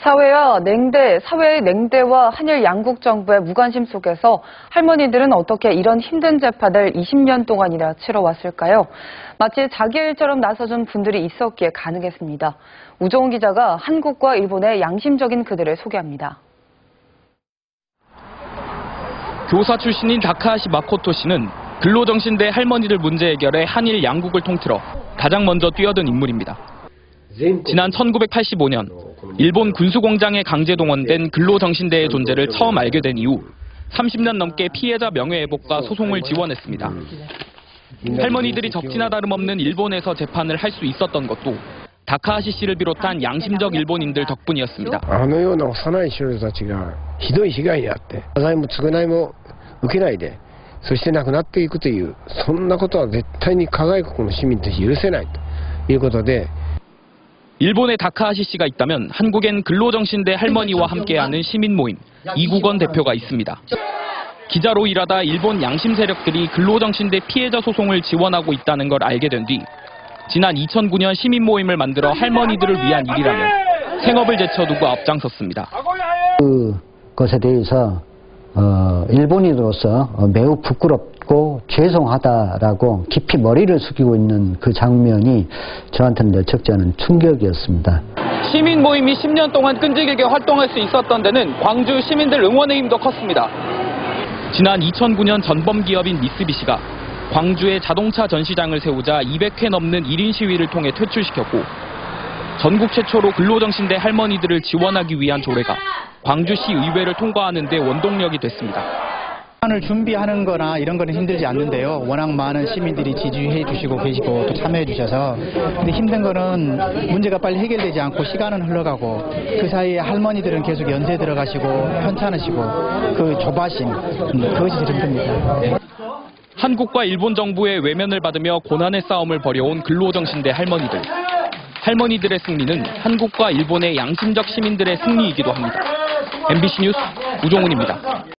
사회와 냉대, 사회의 냉대와 한일 양국 정부의 무관심 속에서 할머니들은 어떻게 이런 힘든 재판을 20년 동안이나 치러왔을까요? 마치 자기 일처럼 나서준 분들이 있었기에 가능했습니다. 우종훈 기자가 한국과 일본의 양심적인 그들을 소개합니다. 교사 출신인 다카하시 마코토 씨는 근로정신대 할머니들 문제 해결에 한일 양국을 통틀어 가장 먼저 뛰어든 인물입니다. 지난 1985년 일본 군수공장에 강제 동원된 근로정신대의 존재를 처음 알게 된 이후 30년 넘게 피해자 명예회복과 소송을 지원했습니다. 할머니들이 적지나 다름없는 일본에서 재판을 할 수 있었던 것도 다카하시 씨를 비롯한 양심적 일본인들 덕분이었습니다.あのような幼い少女たちがひどい被害に遭って謝罪も償いも受けないでそして亡くなっていくというそんなことは絶対に加害国の市民として許せないということで 일본에 다카하시 씨가 있다면 한국엔 근로정신대 할머니와 함께하는 시민 모임 이국원 대표가 있습니다. 기자로 일하다 일본 양심 세력들이 근로정신대 피해자 소송을 지원하고 있다는 걸 알게 된 뒤 지난 2009년 시민 모임을 만들어 할머니들을 위한 일이라며 생업을 제쳐두고 앞장섰습니다. 그것에 대해서 어, 일본인으로서 어, 매우 부끄럽 고 죄송하다라고 깊이 머리를 숙이고 있는 그 장면이 저한테는 늘 적지 않은 충격이었습니다. 시민 모임이 10년 동안 끈질기게 활동할 수 있었던 데는 광주 시민들 응원의 힘도 컸습니다. 지난 2009년 전범 기업인 미쓰비시가 광주에 자동차 전시장을 세우자 200회 넘는 1인 시위를 통해 퇴출시켰고 전국 최초로 근로정신대 할머니들을 지원하기 위한 조례가 광주시 의회를 통과하는 데 원동력이 됐습니다. 을 준비하는 거나 이런 거는 힘들지 않는데요. 워낙 많은 시민들이 지지해 주시고 계시고 또 참여해 주셔서 근데 힘든 거는 문제가 빨리 해결되지 않고 시간은 흘러가고 그 사이에 할머니들은 계속 연세 들어가시고 편찮으시고 그 조바심 음, 그것이 힘듭니다. 한국과 일본 정부의 외면을 받으며 고난의 싸움을 벌여온 근로정신대 할머니들. 할머니들의 승리는 한국과 일본의 양심적 시민들의 승리이기도 합니다. MBC 뉴스 우종훈입니다.